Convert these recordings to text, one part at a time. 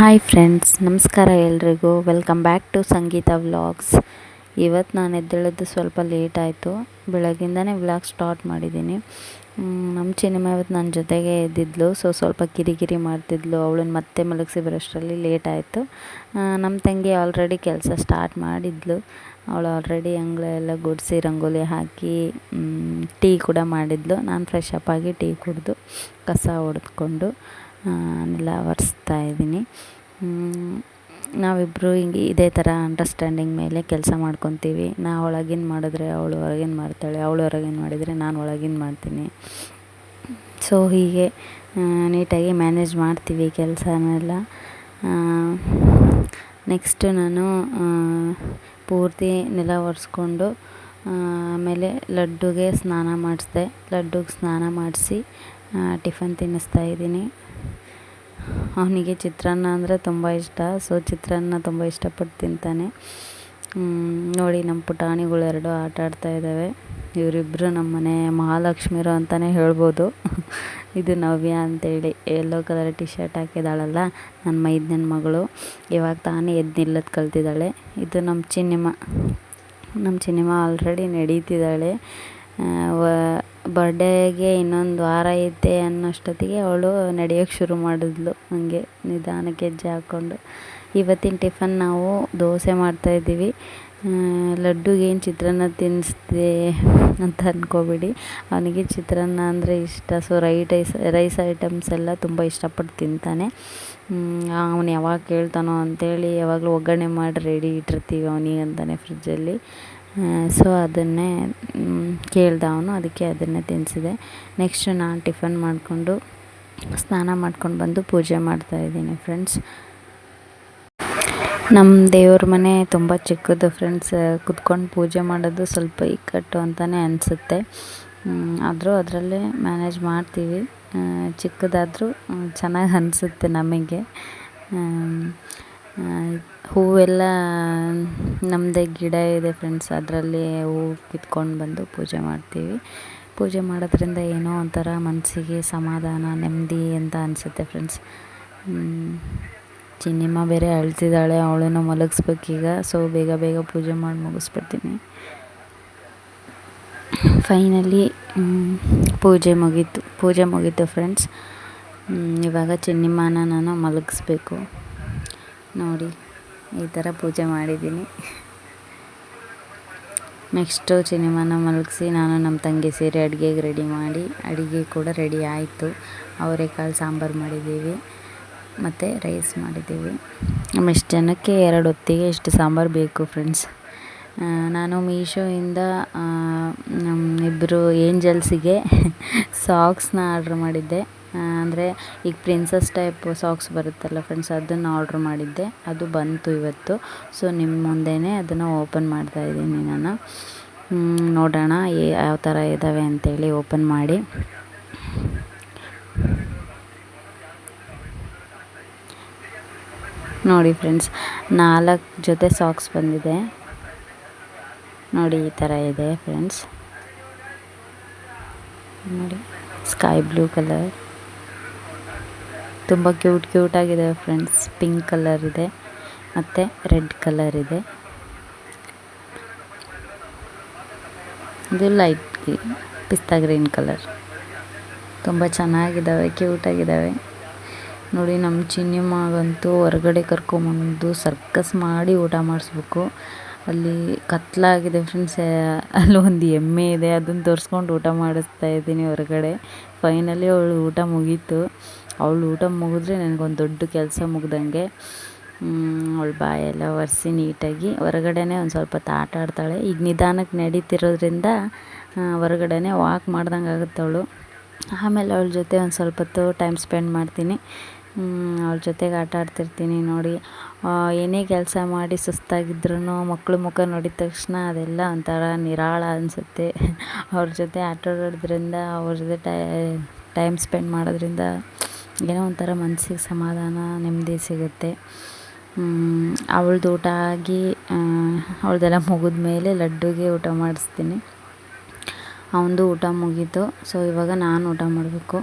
Hi friends ನಮಸ್ಕಾರ ಎಲ್ರಿಗೂ. Welcome back to Sangeetha vlogs ಇವತ್ತು ನಾನು ಎದ್ದೇಳೋದು ಸ್ವಲ್ಪ ಲೇಟ್ ಆಯಿತು. ಬೆಳಗ್ಗಿಂದನೇ ವ್ಲಾಗ್ ಸ್ಟಾರ್ಟ್ ಮಾಡಿದ್ದೀನಿ ನಮ್ಮ ಚಿನಿಮ ಇವತ್ತು ನನ್ನ ಜೊತೆಗೆ ಎದ್ದಿದ್ಲು. ಸೊ ಸ್ವಲ್ಪ ಕಿರಿಕಿರಿ ಮಾಡ್ತಿದ್ಲು. ಅವಳನ್ನು ಮತ್ತೆ ಮಲಗಿಸಿ ಬರೋಷ್ಟರಲ್ಲಿ ಲೇಟ್ ಆಯಿತು. ನಮ್ಮ ತಂಗಿ ಆಲ್ರೆಡಿ ಕೆಲಸ ಸ್ಟಾರ್ಟ್ ಮಾಡಿದ್ಲು. ಅವಳು ಆಲ್ರೆಡಿ ಅಂಗಳ ಎಲ್ಲ ಗುಡಿಸಿ, ರಂಗೋಲಿ ಹಾಕಿ ಟೀ ಕೂಡ ಮಾಡಿದ್ಲು. ನಾನು ಫ್ರೆಶ್ ಅಪ್ ಆಗಿ ಟೀ ಕುಡಿದು ಕಸ ಹೊಡೆದ್ಕೊಂಡು ನೆಲ ಒರೆಸ್ತಾ ಇದ್ದೀನಿ. ನಾವಿಬ್ಬರು ಹಿಂಗೆ ಇದೇ ಥರ ಅಂಡರ್ಸ್ಟ್ಯಾಂಡಿಂಗ್ ಮೇಲೆ ಕೆಲಸ ಮಾಡ್ಕೊತೀವಿ. ನಾ ಒಳಗಿನ ಮಾಡಿದ್ರೆ ಅವಳು ಹೊರಗಿನ ಮಾಡ್ತಾಳೆ, ಅವಳು ಹೊರಗಿನ ಮಾಡಿದರೆ ನಾನು ಒಳಗಿನ ಮಾಡ್ತೀನಿ. ಸೊ ಹೀಗೆ ನೀಟಾಗಿ ಮ್ಯಾನೇಜ್ ಮಾಡ್ತೀವಿ ಕೆಲಸನೆಲ್ಲ. ನೆಕ್ಸ್ಟು ನಾನು ಪೂರ್ತಿ ನೆಲ ಒರೆಸ್ಕೊಂಡು ಆಮೇಲೆ ಲಡ್ಡುಗೆ ಸ್ನಾನ ಮಾಡಿಸ್ದೆ. ಲಡ್ಡುಗೆ ಸ್ನಾನ ಮಾಡಿಸಿ ಟಿಫನ್ ತಿನ್ನಿಸ್ತಾ ಇದ್ದೀನಿ. ಅವನಿಗೆ ಚಿತ್ರಾನ್ನ ಅಂದರೆ ತುಂಬ ಇಷ್ಟ. ಸೊ ಚಿತ್ರಾನ್ನ ತುಂಬ ಇಷ್ಟಪಟ್ಟು ತಿಂತಾನೆ. ನೋಡಿ ನಮ್ಮ ಪುಟಾಣಿಗಳು ಎರಡು ಆಟ ಆಡ್ತಾ ಇದ್ದಾವೆ ಇವರಿಬ್ಬರು ನಮ್ಮ ಮನೆ ಮಹಾಲಕ್ಷ್ಮಿರು ಅಂತಲೇ ಹೇಳ್ಬೋದು. ಇದು ನವ್ಯ ಅಂತೇಳಿ. ಯೆಲ್ಲೋ ಕಲರ್ ಟಿ ಶರ್ಟ್ ಹಾಕಿದಾಳಲ್ಲ ನನ್ನ ಮೈದನ ಮಗಳು. ಇವಾಗ ತಾನೇ ಎದ್ದು ನಿಲ್ಲೋದು ಕಲ್ತಿದ್ದಾಳೆ. ಇದು ನಮ್ಮ ಚಿನ್ನಿಮ. ನಮ್ಮ ಚಿನ್ನಿಮಾ ಆಲ್ರೆಡಿ ನಡೀತಿದ್ದಾಳೆ. ಬರ್ಡೇಗೆ ಇನ್ನೊಂದು ವಾರ ಐತೆ ಅನ್ನೋಷ್ಟೊತ್ತಿಗೆ ಅವಳು ನಡೆಯೋಕ್ಕೆ ಶುರು ಮಾಡಿದ್ಲು. ಹಂಗೆ ನಿಧಾನಕ್ಕೆ ಹೆಜ್ಜೆ ಹಾಕ್ಕೊಂಡು. ಇವತ್ತಿನ ಟಿಫನ್ ನಾವು ದೋಸೆ ಮಾಡ್ತಾಯಿದ್ದೀವಿ ಲಡ್ಡುಗೆ ಏನು ಚಿತ್ರಾನ್ನ ತಿನ್ನಿಸ್ದೆ ಅಂತ ಅಂದ್ಕೋಬೇಡಿ ಅವನಿಗೆ ಚಿತ್ರಾನ್ನ ಅಂದರೆ ಇಷ್ಟ. So right ice rice items ಎಲ್ಲ ತುಂಬ ಇಷ್ಟಪಟ್ಟು ತಿಂತಾನೆ. ಅವನು ಯಾವಾಗ ಕೇಳ್ತಾನೋ ಅಂಥೇಳಿ ಯಾವಾಗಲೂ ಒಗ್ಗರಣೆ ಮಾಡಿ ರೆಡಿ ಇಟ್ಟಿರ್ತೀವಿ ಅವನಿಗೆ ಅಂತಾನೆ ಫ್ರಿಜ್ಜಲ್ಲಿ ಸೊ ಅದನ್ನೇ ಕೇಳ್ದ ಅವನು, ಅದಕ್ಕೆ ಅದನ್ನೇ ತಿನ್ನಿಸಿದೆ ನೆಕ್ಸ್ಟ್ ನಾನು ಟಿಫನ್ ಮಾಡಿಕೊಂಡು ಸ್ನಾನ ಮಾಡ್ಕೊಂಡು ಬಂದು ಪೂಜೆ ಮಾಡ್ತಾಯಿದ್ದೀನಿ ಫ್ರೆಂಡ್ಸ್ ನಮ್ಮ ದೇವ್ರ ಮನೆ ತುಂಬ ಚಿಕ್ಕದು ಫ್ರೆಂಡ್ಸ್ ಕುತ್ಕೊಂಡು ಪೂಜೆ ಮಾಡೋದು ಸ್ವಲ್ಪ ಇಕ್ಕಟ್ಟು ಅಂತಲೇ ಅನಿಸುತ್ತೆ. ಆದರೂ ಅದರಲ್ಲೇ ಮ್ಯಾನೇಜ್ ಮಾಡ್ತೀವಿ. ಚಿಕ್ಕದಾದರೂ ಚೆನ್ನಾಗಿ ಅನಿಸುತ್ತೆ ನಮಗೆ. ಹೂವೆಲ್ಲ ನಮ್ಮದೇ ಗಿಡ ಇದೆ ಫ್ರೆಂಡ್ಸ್ ಅದರಲ್ಲಿ ಹೂವು ಕಿತ್ಕೊಂಡು ಬಂದು ಪೂಜೆ ಮಾಡ್ತೀವಿ. ಪೂಜೆ ಮಾಡೋದ್ರಿಂದ ಏನೋ ಒಂಥರ ಮನಸ್ಸಿಗೆ ಸಮಾಧಾನ, ನೆಮ್ಮದಿ ಅಂತ ಅನಿಸುತ್ತೆ ಫ್ರೆಂಡ್ಸ್ ಚಿನ್ನಿಮ್ಮ ಬೇರೆ ಅಳ್ತಿದ್ದಾಳೆ, ಅವಳನ್ನು ಮಲಗಿಸ್ಬೇಕೀಗ. ಸೊ ಬೇಗ ಬೇಗ ಪೂಜೆ ಮಾಡಿ ಮುಗಿಸ್ಬಿಡ್ತೀನಿ. ಫೈನಲಿ ಪೂಜೆ ಮುಗೀತು. ಪೂಜೆ ಮುಗೀತು ಫ್ರೆಂಡ್ಸ್ ಇವಾಗ ಚಿನ್ನಿಮ್ಮನ ನಾನು ಮಲಗಿಸ್ಬೇಕು. ನೋಡಿ. ಈ ಥರ ಪೂಜೆ ಮಾಡಿದ್ದೀನಿ. ನೆಕ್ಸ್ಟು ಚಿನಿಮಾನ ಮಲಗಿಸಿ ನಾನು ನಮ್ಮ ತಂಗಿ ಸೇರಿ ಅಡುಗೆಗೆ ರೆಡಿ ಮಾಡಿ, ಅಡುಗೆ ಕೂಡ ರೆಡಿ ಆಯಿತು. ಅವರೆಕಾಳು ಸಾಂಬಾರು ಮಾಡಿದ್ದೀವಿ, ಮತ್ತು ರೈಸ್ ಮಾಡಿದ್ದೀವಿ. ಎಷ್ಟು ಜನಕ್ಕೆ ಎರಡು ಹೊತ್ತಿಗೆ ಇಷ್ಟು ಸಾಂಬಾರು ಬೇಕು ಫ್ರೆಂಡ್ಸ್ ನಾನು ಮೀಶೋಯಿಂದ ಇಬ್ಬರು ಏಂಜಲ್ಸಿಗೆ ಸಾಕ್ಸ್ನ ಆರ್ಡ್ರ್ ಮಾಡಿದ್ದೆ. ಅಂದರೆ ಈಗ ಪ್ರಿನ್ಸಸ್ ಟೈಪ್ ಸಾಕ್ಸ್ ಬರುತ್ತಲ್ಲ ಫ್ರೆಂಡ್ಸ್ ಅದನ್ನು ಆರ್ಡ್ರ್ ಮಾಡಿದ್ದೆ. ಅದು ಬಂತು ಇವತ್ತು. ಸೊ ನಿಮ್ಮ ಮುಂದೆಯೇ ಅದನ್ನು ಓಪನ್ ಮಾಡ್ತಾ ಇದ್ದೀನಿ ನಾನು. ನೋಡೋಣ ಯಾವ ಥರ ಇದ್ದಾವೆ ಅಂತೇಳಿ ಓಪನ್ ಮಾಡಿ. ನೋಡಿ ಫ್ರೆಂಡ್ಸ್ ನಾಲ್ಕು ಜೊತೆ ಸಾಕ್ಸ್ ಬಂದಿದೆ. ನೋಡಿ ಈ ಥರ ಇದೆ ಫ್ರೆಂಡ್ಸ್ ನೋಡಿ ಸ್ಕೈ ಬ್ಲೂ ಕಲರ್ ತುಂಬ ಕ್ಯೂಟ್ ಆಗಿದೆ ಫ್ರೆಂಡ್ಸ್. ಪಿಂಕ್ ಕಲರ್ ಇದೆ. ಮತ್ತು ರೆಡ್ ಕಲರ್ ಇದೆ. ಇದು ಲೈಟ್ ಪಿಸ್ತಾ ಗ್ರೀನ್ ಕಲರ್. ತುಂಬ ಚೆನ್ನಾಗಿದ್ದಾವೆ ಕ್ಯೂಟಾಗಿದ್ದಾವೆ ನೋಡಿ, ನಮ್ಮ ಚಿನ್ನಿಮ್ಮಗಂತೂ ಹೊರಗಡೆ ಕರ್ಕೊಂಬಂದು ಸರ್ಕಸ್ ಮಾಡಿ ಊಟ ಮಾಡಿಸ್ಬೇಕು. ಅಲ್ಲಿ ಕತ್ಲಾಗಿದೆ ಫ್ರೆಂಡ್ಸ್. ಅಲ್ಲಿ ಒಂದು ಎಮ್ಮೆ ಇದೆ. ಅದನ್ನು ತೋರಿಸ್ಕೊಂಡು ಊಟ ಮಾಡಿಸ್ತಾ ಇದ್ದೀನಿ ಹೊರಗಡೆ. ಫೈನಲಿ ಅವಳು ಊಟ ಮುಗೀತು. ಅವಳು ಊಟ ಮುಗಿದ್ರೆ ನನಗೊಂದು ದೊಡ್ಡ ಕೆಲಸ ಮುಗ್ದಂಗೆ ಅವಳು ಬಾಯೆಲ್ಲ ಒರೆಸಿ ನೀಟಾಗಿ ಹೊರಗಡೆನೇ ಒಂದು ಸ್ವಲ್ಪ ಹೊತ್ತು ಆಟ ಆಡ್ತಾಳೆ. ಈಗ ನಿಧಾನಕ್ಕೆ ನಡೀತಿರೋದ್ರಿಂದ ಹೊರಗಡೆನೇ ವಾಕ್ ಮಾಡ್ದಂಗೆ ಆಗುತ್ತೆ ಅವಳು. ಆಮೇಲೆ ಅವಳ ಜೊತೆ ಒಂದು ಸ್ವಲ್ಪ ಹೊತ್ತು ಟೈಮ್ ಸ್ಪೆಂಡ್ ಮಾಡ್ತೀನಿ. ಅವಳ ಜೊತೆಗೆ ಆಟ ಆಡ್ತಿರ್ತೀನಿ ನೋಡಿ. ಏನೇ ಕೆಲಸ ಮಾಡಿ ಸುಸ್ತಾಗಿದ್ರೂ ಮಕ್ಕಳು ಮುಖ ನೋಡಿದ ತಕ್ಷಣ ಅದೆಲ್ಲ ಒಂಥರ ನಿರಾಳ ಅನಿಸುತ್ತೆ. ಅವ್ರ ಜೊತೆ ಆಟ ಆಡೋದ್ರಿಂದ, ಅವ್ರ ಜೊತೆ ಟೈಮ್ ಸ್ಪೆಂಡ್ ಮಾಡೋದ್ರಿಂದ ಏನೋ ಒಂಥರ ಮನಸ್ಸಿಗೆ ಸಮಾಧಾನ, ನೆಮ್ಮದಿ ಸಿಗುತ್ತೆ. ಅವಳದು ಊಟ ಆಗಿ ಅವಳದೆಲ್ಲ ಮುಗಿದ ಮೇಲೆ ಲಡ್ಡುಗೆ ಊಟ ಮಾಡಿಸ್ತೀನಿ. ಅವನದು ಊಟ ಮುಗೀತು. ಸೊ ಇವಾಗ ನಾನು ಊಟ ಮಾಡಬೇಕು.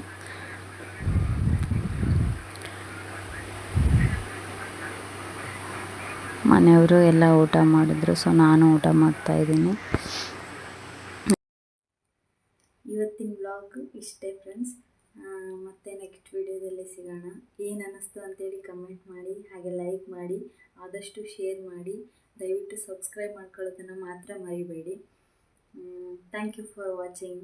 ಮನೆಯವರು ಎಲ್ಲ ಊಟ ಮಾಡಿದ್ರು. ಸೊ ನಾನು ಊಟ ಮಾಡ್ತಾಯಿದ್ದೀನಿ ಇವತ್ತಿನ ಬ್ಲಾಗ್ ಇಷ್ಟೇ ಫ್ರೆಂಡ್ಸ್ ಮತ್ತೆ ನೆಕ್ಸ್ಟ್ ವಿಡಿಯೋದಲ್ಲಿ ಸಿಗೋಣ. ಏನು ಅನ್ನಿಸ್ತು ಅಂತೇಳಿ ಕಮೆಂಟ್ ಮಾಡಿ, ಹಾಗೆ ಲೈಕ್ ಮಾಡಿ, ಆದಷ್ಟು ಶೇರ್ ಮಾಡಿ, ದಯವಿಟ್ಟು ಸಬ್ಸ್ಕ್ರೈಬ್ ಮಾಡ್ಕೊಳ್ಳೋದನ್ನು ಮಾತ್ರ ಮರಿಬೇಡಿ. Thank you for watching